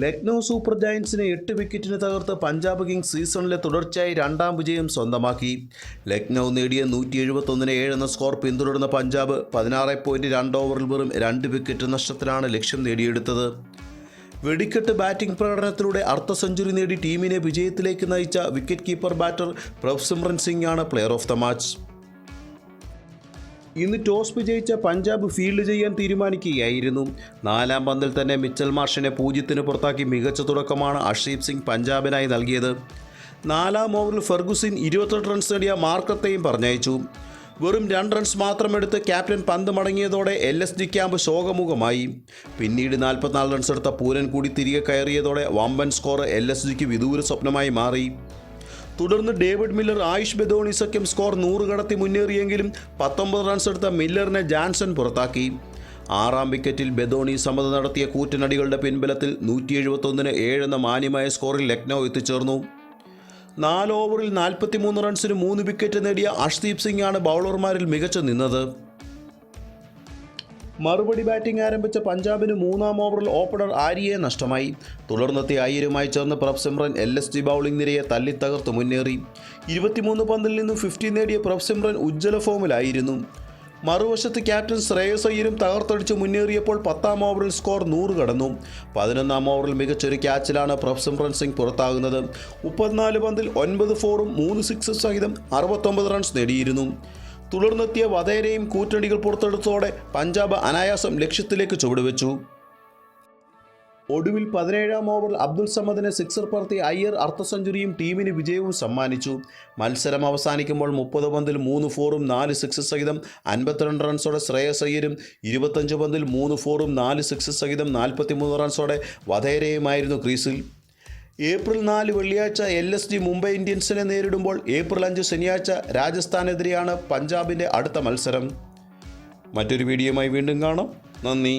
Lucknow super ജയൻസിനെ എട്ട് വിക്കറ്റിന് തകർത്ത് പഞ്ചാബ് കിങ്സ് സീസണിലെ തുടർച്ചയായി രണ്ടാം വിജയം സ്വന്തമാക്കി. ലക്നൗ നേടിയ നൂറ്റി എഴുപത്തൊന്നിന് ഏഴ് എന്ന സ്കോർ പിന്തുടരുന്ന പഞ്ചാബ് പതിനാറ് പോയിന്റ് രണ്ട് ഓവറിൽ വെറും രണ്ട് വിക്കറ്റ് നഷ്ടത്തിലാണ് ലക്ഷ്യം നേടിയെടുത്തത്. വെടിക്കെട്ട് ബാറ്റിംഗ് പ്രകടനത്തിലൂടെ അർദ്ധ സെഞ്ചുറി നേടി ടീമിനെ വിജയത്തിലേക്ക് നയിച്ച wicket keeper batter Prabhsimran Singh ആണ് പ്ലെയർ ഓഫ് ദ മാച്ച്. ഇന്ന് ടോസ് വിജയിച്ച പഞ്ചാബ് ഫീൽഡ് ചെയ്യാൻ തീരുമാനിക്കുകയായിരുന്നു. നാലാം പന്തിൽ തന്നെ മിച്ചൽ മാർഷിനെ പൂജ്യത്തിന് പുറത്താക്കി മികച്ച തുടക്കമാണ് അർഷീപ് സിംഗ് പഞ്ചാബിനായി നൽകിയത്. നാലാം ഓവറിൽ ഫെർഗുസിൻ ഇരുപത്തെട്ട് റൺസ് നേടിയ മാർക്കത്തെയും പറഞ്ഞയച്ചു. വെറും രണ്ട് റൺസ് മാത്രമെടുത്ത് ക്യാപ്റ്റൻ പന്ത് മടങ്ങിയതോടെ എൽ എസ് ഡി ക്യാമ്പ് ശോകമുഖമായി. പിന്നീട് നാൽപ്പത്തിനാല് റൺസ് എടുത്ത പൂരൻ കൂടി തിരികെ കയറിയതോടെ വമ്പൻ സ്കോർ എൽ എസ് ജിക്ക് വിദൂര സ്വപ്നമായി മാറി. തുടർന്ന് ഡേവിഡ് മില്ലർ ആയുഷ് ബെദോണി സഖ്യം സ്കോർ നൂറ് കടത്തി മുന്നേറിയെങ്കിലും പത്തൊമ്പത് റൺസ് എടുത്ത മില്ലറിനെ ജാൻസൺ പുറത്താക്കി. ആറാം വിക്കറ്റിൽ ബെദോണി സമത നടത്തിയ കൂറ്റനടികളുടെ പിൻബലത്തിൽ നൂറ്റി എഴുപത്തൊന്നിന് എന്ന മാന്യമായ സ്കോറിൽ ലക്നൗ എത്തിച്ചേർന്നു. നാല് ഓവറിൽ നാൽപ്പത്തിമൂന്ന് റൺസിന് മൂന്ന് വിക്കറ്റ് നേടിയ അഷ്ദീപ് സിംഗ് ആണ് ബൗളർമാരിൽ മികച്ചു നിന്നത്. മറുപടി ബാറ്റിംഗ് ആരംഭിച്ച പഞ്ചാബിന് മൂന്നാം ഓവറിൽ ഓപ്പണർ ആര്യയെ നഷ്ടമായി. തുടർന്നെത്തിയ അയ്യരുമായി ചേർന്ന് Prabhsimran L S D bowling നിരയെ തല്ലിത്തകർത്ത് മുന്നേറി. ഇരുപത്തിമൂന്ന് പന്തിൽ നിന്നും ഫിഫ്റ്റി നേടിയ പ്രഭ് സിമ്രൻ ഉജ്ജ്വല ഫോമിലായിരുന്നു. മറുവശത്ത് ക്യാപ്റ്റൻ ശ്രേയസ് അയ്യരും തകർത്തടിച്ച് മുന്നേറിയപ്പോൾ പത്താം ഓവറിൽ സ്കോർ നൂറ് കടന്നു. പതിനൊന്നാം ഓവറിൽ മികച്ചൊരു ക്യാച്ചിലാണ് പ്രഭ് സിമ്രൻ സിംഗ് പുറത്താകുന്നത്. മുപ്പത്തിനാല് പന്തിൽ ഒൻപത് ഫോറും മൂന്ന് സിക്സും സഹിതം അറുപത്തൊമ്പത് റൺസ് നേടിയിരുന്നു. തുടർന്നെത്തിയ വധേരയും കൂറ്റടികൾ പുറത്തെടുത്തതോടെ പഞ്ചാബ് അനായാസം ലക്ഷ്യത്തിലേക്ക് ചുവടുവെച്ചു. ഒടുവിൽ പതിനേഴാം ഓവറിൽ അബ്ദുൽ സമദിനെ സിക്സർ പറത്തി അയ്യർ അർദ്ധ സെഞ്ചുറിയും ടീമിന് വിജയവും സമ്മാനിച്ചു. മത്സരം അവസാനിക്കുമ്പോൾ മുപ്പത് പന്തിൽ മൂന്ന് ഫോറും നാല് സിക്സ് സഹിതം അൻപത്തിരണ്ട് റൺസോടെ ശ്രേയസ് അയ്യരും ഇരുപത്തഞ്ച് പന്തിൽ മൂന്ന് ഫോറും നാല് സിക്സ് സഹിതം നാൽപ്പത്തിമൂന്ന് റൺസോടെ വധേരയുമായിരുന്നു ക്രീസിൽ. ഏപ്രിൽ നാല് വെള്ളിയാഴ്ച എൽ എസ് ഡി മുംബൈ ഇന്ത്യൻസിനെ നേരിടുമ്പോൾ ഏപ്രിൽ അഞ്ച് ശനിയാഴ്ച രാജസ്ഥാനെതിരെയാണ് പഞ്ചാബിന്റെ അടുത്ത മത്സരം. മറ്റൊരു വീഡിയോയുമായി വീണ്ടും കാണാം. നന്ദി.